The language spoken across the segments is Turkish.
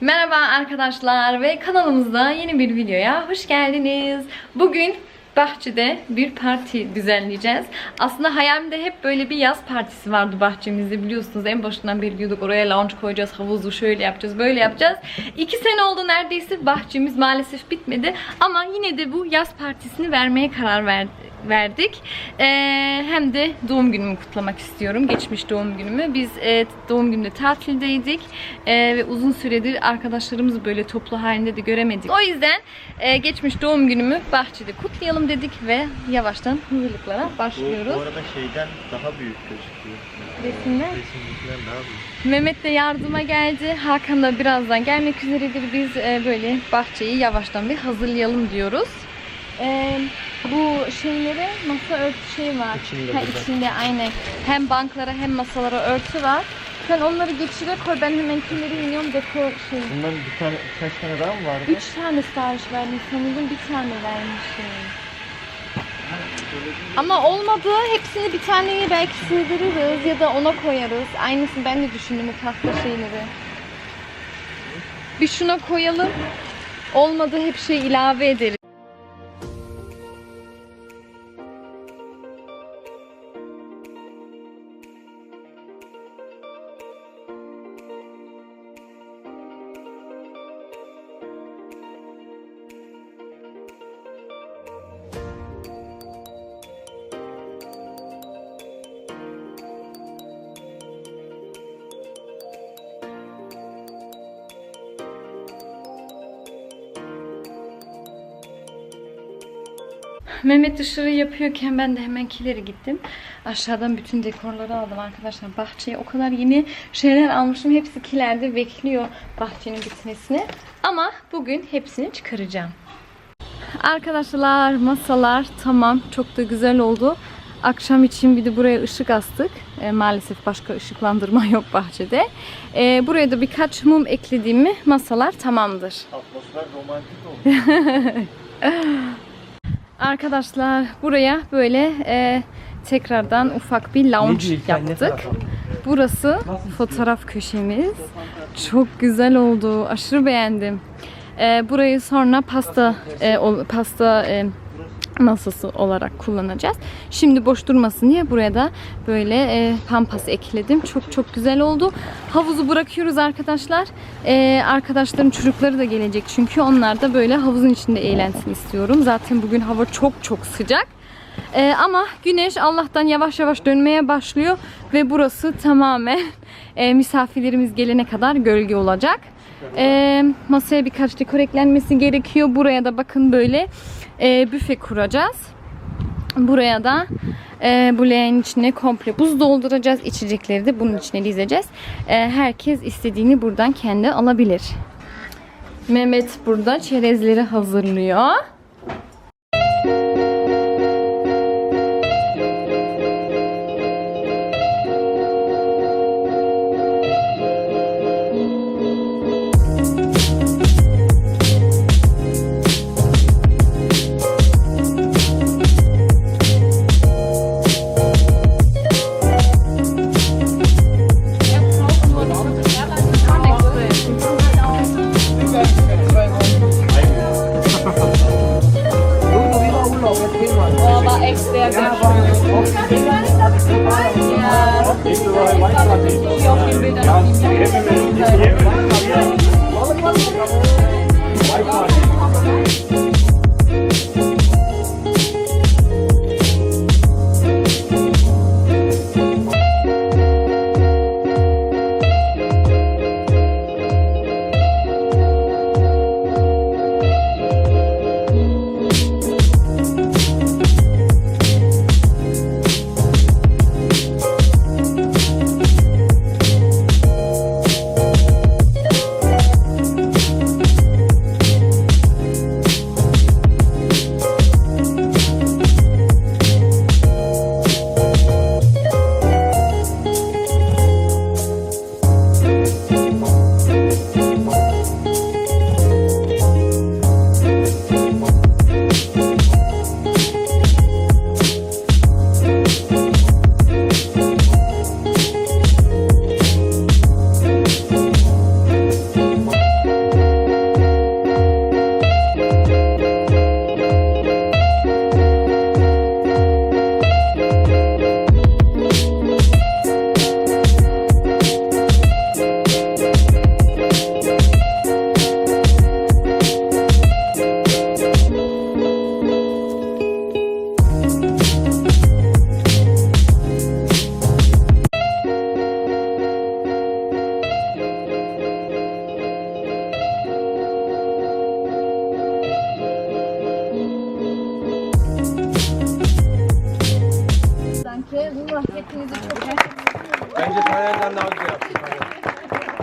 Merhaba arkadaşlar ve kanalımızda yeni bir videoya hoş geldiniz. Bugün bahçede bir parti düzenleyeceğiz. Aslında hayalimde hep böyle bir yaz partisi vardı bahçemizde biliyorsunuz. En başından beri diyorduk oraya lounge koyacağız, havuzu şöyle yapacağız, böyle yapacağız. İki sene oldu neredeyse bahçemiz maalesef bitmedi. Ama yine de bu yaz partisini vermeye karar verdik verdik. Ee, hem de doğum günümü kutlamak istiyorum. Geçmiş doğum günümü. Biz e, doğum gününde tatildeydik. E, ve uzun süredir arkadaşlarımızı böyle toplu halinde de göremedik. O yüzden e, geçmiş doğum günümü bahçede kutlayalım dedik ve yavaştan hazırlıklara Bu, başlıyoruz. bu arada şeyden daha büyük gözüküyor. Resimler. Resimdekinden daha büyük. Mehmet de yardıma geldi. Hakan da birazdan gelmek üzeredir. Biz e, böyle bahçeyi yavaştan bir hazırlayalım diyoruz. E, bu şeylere masa örtü şey var. İçinde ha, burada. içinde aynen. Hem banklara hem masalara örtü var. Sen onları geçire koy. Ben hemenkileri iniyorum dekor şey. Bundan bir tane, kaç tane daha mı vardı? Üç tane sipariş verdim sanırım. Bir tane vermişim. Ama olmadı. Hepsini bir taneye belki sığdırırız ya da ona koyarız. Aynısını ben de düşündüm bu pasta şeyleri. Bir şuna koyalım. Olmadı hep şey ilave ederiz. Mehmet dışarı yapıyorken ben de hemen kileri gittim. Aşağıdan bütün dekorları aldım arkadaşlar. Bahçeye o kadar yeni şeyler almışım. Hepsi kilerde bekliyor bahçenin bitmesini. Ama bugün hepsini çıkaracağım. Arkadaşlar masalar tamam. Çok da güzel oldu. Akşam için bir de buraya ışık astık. E, maalesef başka ışıklandırma yok bahçede. E, buraya da birkaç mum eklediğimi masalar tamamdır. Atmosfer romantik oldu. Arkadaşlar buraya böyle e, tekrardan ufak bir lounge yaptık. Burası fotoğraf köşemiz. Çok güzel oldu. Aşırı beğendim. E, burayı sonra pasta e, pasta e, masası olarak kullanacağız. Şimdi boş durmasın diye buraya da böyle e, pampas ekledim. Çok çok güzel oldu. Havuzu bırakıyoruz arkadaşlar. E, arkadaşlarım çocukları da gelecek çünkü onlar da böyle havuzun içinde eğlensin istiyorum. Zaten bugün hava çok çok sıcak. E, ama güneş Allah'tan yavaş yavaş dönmeye başlıyor ve burası tamamen e, misafirlerimiz gelene kadar gölge olacak. E, masaya birkaç dekor eklenmesi gerekiyor. Buraya da bakın böyle e, büfe kuracağız. Buraya da e, bu leğenin içine komple buz dolduracağız. İçecekleri de bunun içine dizeceğiz. E, herkes istediğini buradan kendi alabilir. Mehmet burada çerezleri hazırlıyor. Hepimiz Bence Taner'den daha güzel yaptın.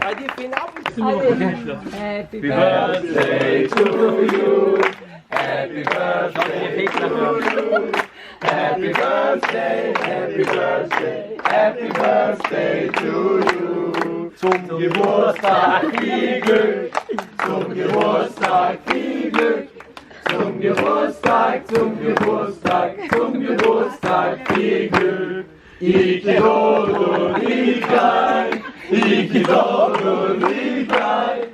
Hadi beni. Happy birthday to you. Happy birthday to you. Happy birthday, happy birthday, happy birthday to you. Zum Geburtstag, Igel. Zum Geburtstag, Igel. Zum Geburtstag, zum Geburtstag, zum Geburtstag, Igel. İyi doğdun İlkay, iyi ki doğdun İlkay.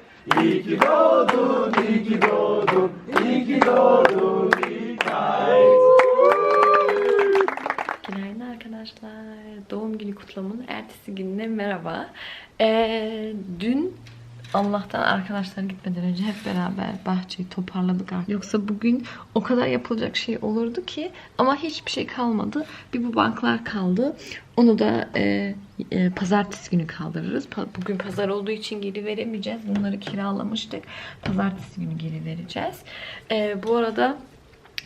İyi ki doğdun, iyi doğdun, iyi ki doğdun İlkay. Günaydın arkadaşlar. Doğum günü kutlamının ertesi gününe merhaba. Ee, dün Allah'tan arkadaşlar gitmeden önce hep beraber bahçeyi toparladık artık. Yoksa bugün o kadar yapılacak şey olurdu ki ama hiçbir şey kalmadı. Bir bu banklar kaldı. Onu da e, e, pazartesi günü kaldırırız. Pa- Bugün pazar olduğu için geri veremeyeceğiz. Bunları kiralamıştık. Pazartesi günü geri vereceğiz. E, bu arada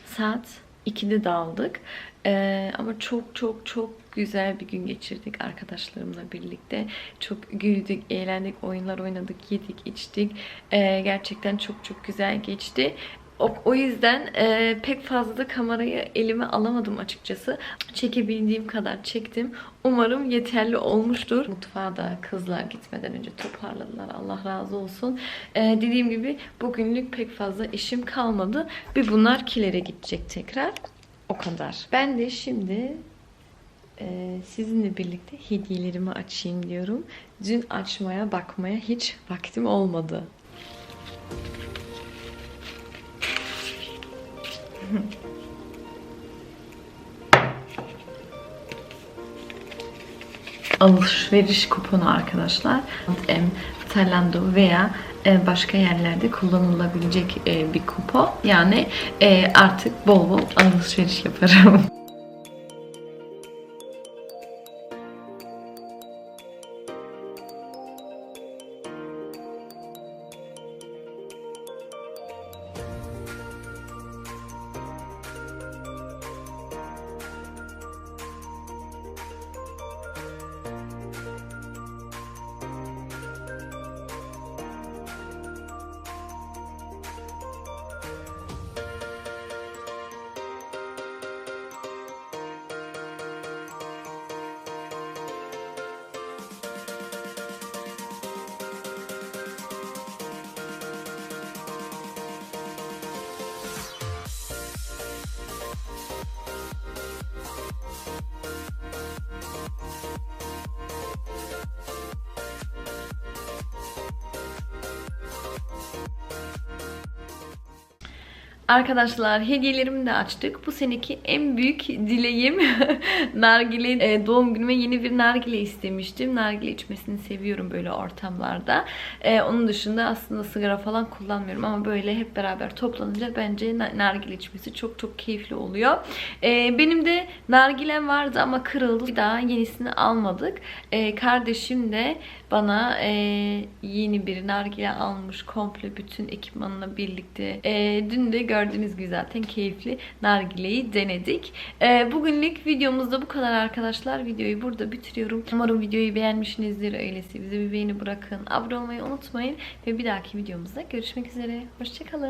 saat 2'de dağıldık. Ee, ama çok çok çok güzel bir gün geçirdik arkadaşlarımla birlikte. Çok güldük, eğlendik, oyunlar oynadık, yedik, içtik. Ee, gerçekten çok çok güzel geçti. O, o yüzden e, pek fazla da kamerayı elime alamadım açıkçası. Çekebildiğim kadar çektim. Umarım yeterli olmuştur. Mutfağa da kızlar gitmeden önce toparladılar. Allah razı olsun. Ee, dediğim gibi bugünlük pek fazla işim kalmadı. Bir bunlar kilere gidecek tekrar. O kadar. Ben de şimdi e, sizinle birlikte hediyelerimi açayım diyorum. Dün açmaya bakmaya hiç vaktim olmadı. alışveriş kuponu arkadaşlar. Em, Zalando veya e, başka yerlerde kullanılabilecek e, bir kupon. Yani e, artık bol bol alışveriş yaparım. Arkadaşlar hediyelerimi de açtık. Bu seneki en büyük dileğim nargile e, doğum günüme yeni bir nargile istemiştim. Nargile içmesini seviyorum böyle ortamlarda. E, onun dışında aslında sigara falan kullanmıyorum ama böyle hep beraber toplanınca bence na- nargile içmesi çok çok keyifli oluyor. E, benim de nargilem vardı ama kırıldı. Bir daha yenisini almadık. E, kardeşim de bana e, yeni bir nargile almış komple bütün ekipmanla birlikte. E, dün de gördüğünüz gibi zaten keyifli nargileyi denedik. E, bugünlük videomuzda bu kadar arkadaşlar. Videoyu burada bitiriyorum. Umarım videoyu beğenmişsinizdir. Öyleyse bize bir beğeni bırakın. Abone olmayı unutmayın. Ve bir dahaki videomuzda görüşmek üzere. Hoşçakalın.